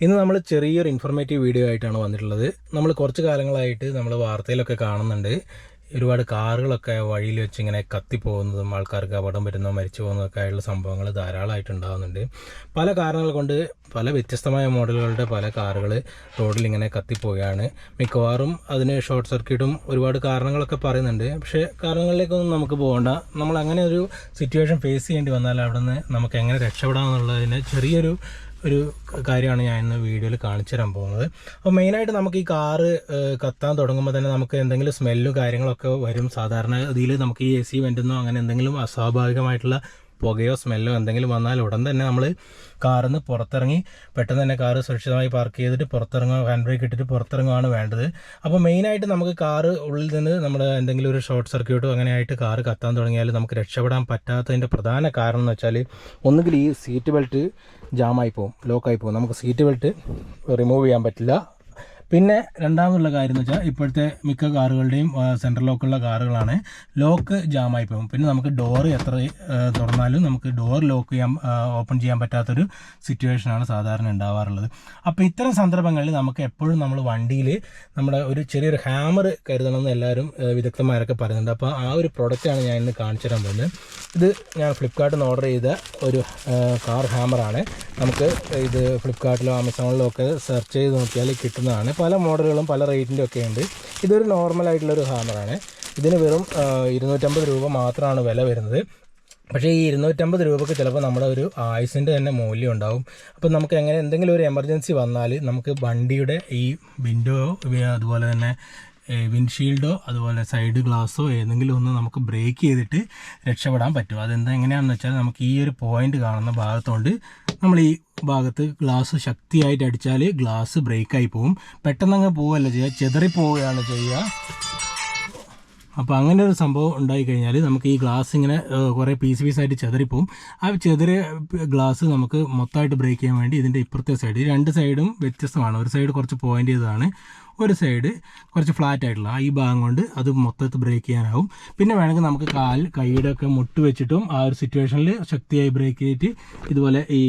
ഇന്ന് നമ്മൾ ചെറിയൊരു ഇൻഫോർമേറ്റീവ് വീഡിയോ ആയിട്ടാണ് വന്നിട്ടുള്ളത്. നമ്മൾ കുറച്ച് കാലങ്ങളായിട്ട് നമ്മൾ വാർത്തയിലൊക്കെ കാണുന്നുണ്ട്. ഒരുപാട് കാറുകളൊക്കെ വഴിയിൽ വെച്ച് ഇങ്ങനെ കത്തിപ്പോകുന്നതും ആൾക്കാർക്ക് അപകടം വരുന്നതും മരിച്ചു പോകുന്നതൊക്കെ ആയുള്ള സംഭവങ്ങൾ ധാരാളമായിട്ട് ഉണ്ടാകുന്നുണ്ട്. പല കാരണങ്ങൾ കൊണ്ട് പല വ്യത്യസ്തമായ മോഡലുകളുടെ പല കാറുകൾ റോഡിൽ ഇങ്ങനെ കത്തിപ്പോവുകയാണ് മിക്കവാറും അതിന് ഷോർട്ട് സർക്യൂട്ടും ഒരുപാട് കാരണങ്ങളൊക്കെ പറയുന്നുണ്ട്. പക്ഷേ കാരണങ്ങളിലേക്കൊന്നും നമുക്ക് പോകണ്ട. നമ്മൾ അങ്ങനെ ഒരു സിറ്റുവേഷൻ ഫേസ് ചെയ്യേണ്ടി വന്നാൽ അവിടെ നിന്ന് നമുക്ക് എങ്ങനെ രക്ഷപ്പെടാമെന്നുള്ളതിന് ചെറിയൊരു ഒരു കാര്യമാണ് ഞാൻ ഇന്ന് വീഡിയോയിൽ കാണിച്ചു തരാൻ പോകുന്നത്. അപ്പോൾ മെയിനായിട്ട് നമുക്ക് ഈ കാറ് കത്താൻ തുടങ്ങുമ്പോൾ തന്നെ നമുക്ക് എന്തെങ്കിലും സ്മെല്ലും കാര്യങ്ങളൊക്കെ വരും. സാധാരണ ഇതിൽ നമുക്ക് ഈ എ സി വെന്റുന്നോ അങ്ങനെ എന്തെങ്കിലും അസ്വാഭാവികമായിട്ടുള്ള പുകയോ സ്മെല്ലോ എന്തെങ്കിലും വന്നാൽ ഉടൻ തന്നെ നമ്മൾ കാറിൽ നിന്ന് പുറത്തിറങ്ങി പെട്ടെന്ന് തന്നെ കാറ് സുരക്ഷിതമായി പാർക്ക് ചെയ്തിട്ട് പുറത്തിറങ്ങുക ഹാൻഡ് ബ്രേക്ക് ഇട്ടിട്ട് പുറത്തിറങ്ങുകയാണ് വേണ്ടത്. അപ്പോൾ മെയിനായിട്ട് നമുക്ക് കാറ് ഉള്ളിൽ നിന്ന് നമ്മുടെ എന്തെങ്കിലും ഒരു ഷോർട്ട് സർക്യൂട്ടോ അങ്ങനെയായിട്ട് കാറ് കത്താൻ തുടങ്ങിയാൽ നമുക്ക് രക്ഷപ്പെടാൻ പറ്റാത്തതിന്റെ പ്രധാന കാരണം എന്ന് വെച്ചാൽ ഒന്നുകിൽ ഈ സീറ്റ് ബെൽറ്റ് ജാമായി പോകും ലോക്കായി പോകും നമുക്ക് സീറ്റ് ബെൽറ്റ് റിമൂവ് ചെയ്യാൻ പറ്റില്ല. പിന്നെ രണ്ടാമതുള്ള കാര്യം എന്ന് വെച്ചാൽ ഇപ്പോഴത്തെ മിക്ക കാറുകളുടെയും സെൻട്രൽ ലോക്കുള്ള കാറുകളാണ് ലോക്ക് ജാമായി പോകും. പിന്നെ നമുക്ക് ഡോർ എത്ര തുറന്നാലും നമുക്ക് ഡോർ ലോക്ക് ചെയ്യാൻ ഓപ്പൺ ചെയ്യാൻ പറ്റാത്തൊരു സിറ്റുവേഷനാണ് സാധാരണ ഉണ്ടാവാറുള്ളത്. അപ്പോൾ ഇത്തരം സന്ദർഭങ്ങളിൽ നമുക്ക് എപ്പോഴും നമ്മൾ വണ്ടിയിൽ നമ്മുടെ ഒരു ചെറിയൊരു ഹാമർ കരുതണമെന്ന് എല്ലാവരും വിദഗ്ധന്മാരൊക്കെ പറയുന്നുണ്ട്. അപ്പോൾ ആ ഒരു പ്രൊഡക്റ്റാണ് ഞാൻ ഇന്ന് കാണിച്ചു തരാൻ പോകുന്നത്. ഇത് ഞാൻ ഫ്ലിപ്പ്കാർട്ടിൽ നിന്ന് ഓർഡർ ചെയ്ത ഒരു കാർ ഹാമറാണ് നമുക്ക് ഇത് ഫ്ലിപ്പ്കാർട്ടിലോ ആമസോണിലോ ഒക്കെ സെർച്ച് ചെയ്ത് നോക്കിയാൽ കിട്ടുന്നതാണ്. പല മോഡലുകളും പല റേറ്റിന്റെ ഒക്കെ ഉണ്ട്. ഇതൊരു നോർമൽ ആയിട്ടുള്ളൊരു ഹാമറാണ്. ഇതിന് വെറും ഇരുന്നൂറ്റമ്പത് രൂപ മാത്രമാണ് വില വരുന്നത്. പക്ഷേ ഈ ഇരുന്നൂറ്റമ്പത് രൂപയ്ക്ക് ചിലപ്പോൾ നമ്മുടെ ഒരു ആയുസിന്റെ തന്നെ മൂല്യം ഉണ്ടാവും. അപ്പോൾ നമുക്ക് എങ്ങനെ എന്തെങ്കിലും ഒരു എമർജൻസി വന്നാൽ നമുക്ക് വണ്ടിയുടെ ഈ വിൻഡോ അതുപോലെ തന്നെ വിൻഷീൽഡോ അതുപോലെ സൈഡ് ഗ്ലാസ്സോ ഏതെങ്കിലും ഒന്ന് നമുക്ക് ബ്രേക്ക് ചെയ്തിട്ട് രക്ഷപ്പെടാൻ പറ്റും. അതെന്താ എങ്ങനെയാണെന്ന് വെച്ചാൽ നമുക്ക് ഈ ഒരു പോയിന്റ് കാണുന്ന ഭാഗത്തോണ്ട് നമ്മൾ ഈ ഭാഗത്ത് ഗ്ലാസ് ശക്തിയായിട്ട് അടിച്ചാൽ ഗ്ലാസ് ബ്രേക്കായി പോകും പെട്ടെന്ന് അങ്ങ് പോവുകയല്ല ചെയ്യുക ചെതറി പോവുകയാണ് ചെയ്യുക അപ്പോൾ അങ്ങനെ ഒരു സംഭവം ഉണ്ടായി കഴിഞ്ഞാൽ നമുക്ക് ഈ ഗ്ലാസ് ഇങ്ങനെ കുറേ പീസ് പീസായിട്ട് ചെതറിപ്പോവും ആ ചെതറിയ ഗ്ലാസ് നമുക്ക് മൊത്തമായിട്ട് ബ്രേക്ക് ചെയ്യാൻ വേണ്ടി ഇതിന്റെ ഇപ്പുറത്തെ സൈഡ് രണ്ട് സൈഡും വ്യത്യസ്തമാണ്. ഒരു സൈഡ് കുറച്ച് പോയിന്റ് ചെയ്തതാണ്. ഒരു സൈഡ് കുറച്ച് ഫ്ലാറ്റ് ആയിട്ടുള്ള ഈ ഭാഗം കൊണ്ട് അത് മൊത്തത്തിൽ ബ്രേക്ക് ചെയ്യാനാവും. പിന്നെ വേണമെങ്കിൽ നമുക്ക് കാൽ കൈയുടെ ഒക്കെ മുട്ട് വെച്ചിട്ടും ആ ഒരു സിറ്റുവേഷനിൽ ശക്തിയായി ബ്രേക്ക് ചെയ്തിട്ട് ഇതുപോലെ ഈ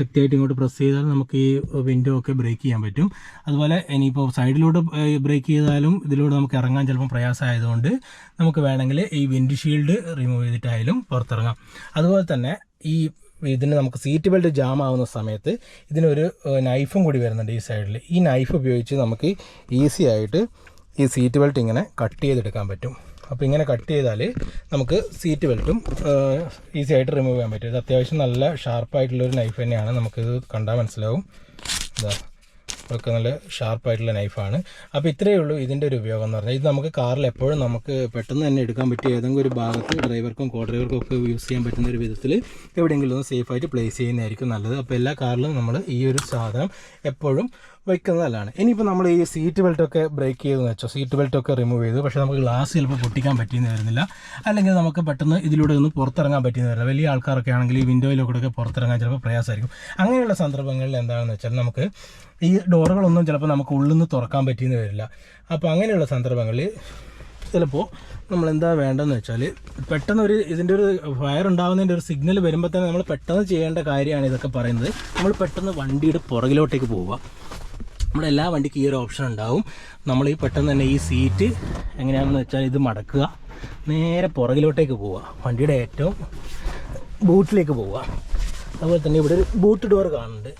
ശക്തിയായിട്ട് ഇങ്ങോട്ട് പ്രസ് ചെയ്താൽ നമുക്ക് ഈ വിൻഡോ ഒക്കെ ബ്രേക്ക് ചെയ്യാൻ പറ്റും. അതുപോലെ ഇനിയിപ്പോൾ സൈഡിലൂടെ ബ്രേക്ക് ചെയ്താലും ഇതിലൂടെ നമുക്ക് ഇറങ്ങാൻ ചിലപ്പോൾ പ്രയാസമായതുകൊണ്ട് നമുക്ക് വേണമെങ്കിൽ ഈ വിൻഡ് ഷീൽഡ് റിമൂവ് ചെയ്തിട്ടായാലും പുറത്തിറങ്ങാം. അതുപോലെ തന്നെ ഈ ഇതിന് നമുക്ക് സീറ്റ് ബെൽറ്റ് ജാം ആവുന്ന സമയത്ത് ഇതിനൊരു നൈഫും കൂടി വരുന്നുണ്ട് ഈ സൈഡിൽ ഈ നൈഫ് ഉപയോഗിച്ച് നമുക്ക് ഈസി ആയിട്ട് ഈ സീറ്റ് ബെൽറ്റ് ഇങ്ങനെ കട്ട് ചെയ്തെടുക്കാൻ പറ്റും. അപ്പോൾ ഇങ്ങനെ കട്ട് ചെയ്താൽ നമുക്ക് സീറ്റ് ബെൽറ്റും ഈസി ആയിട്ട് റിമൂവ് ചെയ്യാൻ പറ്റും. ഇത് അത്യാവശ്യം നല്ല ഷാർപ്പായിട്ടുള്ളൊരു നൈഫ് തന്നെയാണ്. നമുക്കിത് കണ്ടാൽ മനസ്സിലാവും. ഇതാ ഒക്കെ നല്ല ഷാർപ്പായിട്ടുള്ള നൈഫാണ്. അപ്പോൾ ഇത്രയേ ഉള്ളൂ ഇതിന്റെ ഒരു ഉപയോഗം എന്ന് പറഞ്ഞാൽ. ഇത് നമുക്ക് കാറിൽ എപ്പോഴും നമുക്ക് പെട്ടെന്ന് തന്നെ എടുക്കാൻ പറ്റിയ ഏതെങ്കിലും ഒരു ഭാഗത്ത് ഡ്രൈവർക്കും കോ ഡ്രൈവർക്കും ഒക്കെ യൂസ് ചെയ്യാൻ പറ്റുന്ന ഒരു വിധത്തിൽ എവിടെയെങ്കിലും ഒന്ന് സേഫായിട്ട് പ്ലേസ് ചെയ്യുന്നതായിരിക്കും നല്ലത്. അപ്പോൾ എല്ലാ കാറിലും നമ്മൾ ഈ ഒരു സാധനം എപ്പോഴും വയ്ക്കുന്നത് നല്ലതാണ് ഇനിയിപ്പോൾ നമ്മൾ ഈ സീറ്റ് ബെൽറ്റൊക്കെ ബ്രേക്ക് ചെയ്തെന്ന് വെച്ചോ സീറ്റ് ബെൽറ്റൊക്കെ റിമൂവ് ചെയ്തു പക്ഷേ നമുക്ക് ഗ്ലാസ് ചിലപ്പോൾ പൊട്ടിക്കാൻ പറ്റിയെന്ന് വരുന്നില്ല. അല്ലെങ്കിൽ നമുക്ക് പെട്ടെന്ന് ഇതിലൂടെ ഒന്ന് പുറത്തിറങ്ങാൻ പറ്റിയെന്ന് വരില്ല വലിയ ആൾക്കാരൊക്കെ ആണെങ്കിൽ ഈ വിൻഡോയിലൂടെ ഒക്കെ പുറത്തിറങ്ങാൻ ചിലപ്പോൾ പ്രയാസമായിരിക്കും. അങ്ങനെയുള്ള സന്ദർഭങ്ങളിൽ എന്താണെന്ന് വെച്ചാൽ നമുക്ക് ഈ ഡോറുകളൊന്നും ചിലപ്പോൾ നമുക്ക് ഉള്ളിൽ നിന്ന് തുറക്കാൻ പറ്റിയെന്ന് വരില്ല. അപ്പോൾ അങ്ങനെയുള്ള സന്ദർഭങ്ങളിൽ ചിലപ്പോൾ നമ്മൾ എന്താ വേണ്ടതെന്ന് വെച്ചാൽ പെട്ടെന്ന് ഒരു ഇതിന്റെ ഒരു ഫയർ ഉണ്ടാകുന്നതിന്റെ ഒരു സിഗ്നൽ വരുമ്പോൾ തന്നെ നമ്മൾ പെട്ടെന്ന് ചെയ്യേണ്ട കാര്യമാണ് ഇതൊക്കെ പറയുന്നത്. നമ്മൾ പെട്ടെന്ന് വണ്ടിയുടെ പുറകിലോട്ടേക്ക് പോവുക. നമ്മുടെ എല്ലാ വണ്ടിക്കും ഈ ഒരു ഓപ്ഷൻ ഉണ്ടാവും. നമ്മൾ ഈ പെട്ടെന്ന് തന്നെ ഈ സീറ്റ് എങ്ങനെയാണെന്ന് വെച്ചാൽ ഇത് മടക്കുക. നേരെ പുറകിലോട്ടേക്ക് പോവുക. വണ്ടിയുടെ ഏറ്റവും ബൂട്ടിലേക്ക് പോവുക. അതുപോലെ തന്നെ ഇവിടെ ഒരു ബൂട്ട് ഡോർ കാണുന്നുണ്ട്.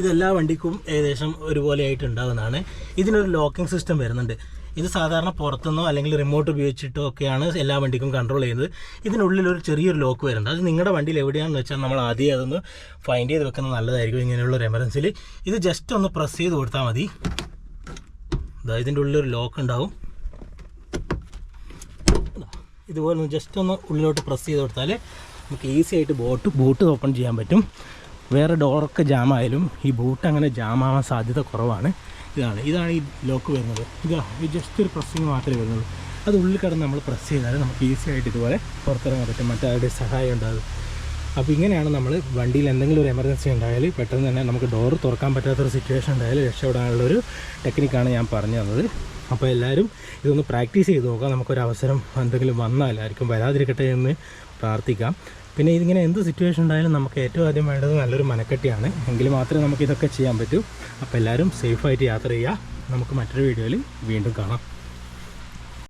ഇതെല്ലാ വണ്ടിക്കും ഏകദേശം ഒരുപോലെ ആയിട്ട് ഉണ്ടാകുന്നതാണ് ഇതിനൊരു ലോക്കിംഗ് സിസ്റ്റം വരുന്നുണ്ട്. ഇത് സാധാരണ പുറത്തുനിന്നോ അല്ലെങ്കിൽ റിമോട്ട് ഉപയോഗിച്ചിട്ടോ ഒക്കെയാണ് എല്ലാ വണ്ടിക്കും കൺട്രോൾ ചെയ്യുന്നത്. ഇതിനുള്ളിൽ ഒരു ചെറിയൊരു ലോക്ക് വരുന്നുണ്ട്. അത് നിങ്ങളുടെ വണ്ടിയിൽ എവിടെയാണെന്ന് വെച്ചാൽ നമ്മൾ ആദ്യം അതൊന്ന് ഫൈൻഡ് ചെയ്ത് വെക്കുന്നത് നല്ലതായിരിക്കും ഇങ്ങനെയുള്ള എമർജൻസിയിൽ ഇത് ജസ്റ്റ് ഒന്ന് പ്രസ് ചെയ്ത് കൊടുത്താൽ മതി. ഇതിന്റെ ഉള്ളിലൊരു ലോക്ക് ഉണ്ടാവും. ഇതുപോലെ ഒന്ന് ജസ്റ്റ് ഒന്ന് ഉള്ളിലോട്ട് പ്രസ് ചെയ്ത് കൊടുത്താൽ നമുക്ക് ഈസി ആയിട്ട് ബോട്ട് ബൂട്ട് ഓപ്പൺ ചെയ്യാൻ പറ്റും. വേറെ ഡോറൊക്കെ ജാമായാലും ഈ ബൂട്ട് അങ്ങനെ ജാമാവാൻ സാധ്യത കുറവാണ്. ഇതാണ്. ഇതാണ് ഈ ലോക്ക് വരുന്നത്. ഇതാ ജസ്റ്റ് ഒരു പ്രസ്സിങ് മാത്രമേ വരുന്നുള്ളൂ. അത് ഉള്ളിൽ കിടന്ന് നമ്മൾ പ്രസ് ചെയ്താൽ നമുക്ക് ഈസി ആയിട്ട് ഇതുപോലെ പുറത്തിറങ്ങാൻ പറ്റും. മറ്റാരുടെ സഹായം ഉണ്ടാകും. അപ്പോൾ ഇങ്ങനെയാണ് നമ്മൾ വണ്ടിയിൽ എന്തെങ്കിലും ഒരു എമർജൻസി ഉണ്ടായാൽ പെട്ടെന്ന് തന്നെ നമുക്ക് ഡോർ തുറക്കാൻ പറ്റാത്തൊരു സിറ്റുവേഷൻ ഉണ്ടായാൽ രക്ഷപ്പെടാനുള്ളൊരു ടെക്നിക്കാണ് ഞാൻ പറഞ്ഞു തന്നത്. അപ്പോൾ എല്ലാവരും ഇതൊന്ന് പ്രാക്ടീസ് ചെയ്ത് നോക്കാം. നമുക്കൊരു അവസരം എന്തെങ്കിലും വന്നാൽ ആർക്കും വരാതിരിക്കട്ടെ എന്ന് പ്രാർത്ഥിക്കാം. പിന്നെ ഇതിങ്ങനെ എന്ത് സിറ്റുവേഷൻ ഉണ്ടായാലും നമുക്ക് ഏറ്റവും ആദ്യം വേണ്ടത് നല്ലൊരു മനക്കെട്ടിയാണ്. എങ്കിൽ മാത്രമേ നമുക്ക് ഇതൊക്കെ ചെയ്യാൻ പറ്റൂ. അപ്പോൾ എല്ലാവരും സേഫായിട്ട് യാത്ര ചെയ്യുക. നമുക്ക് മറ്റൊരു വീഡിയോയിൽ വീണ്ടും കാണാം.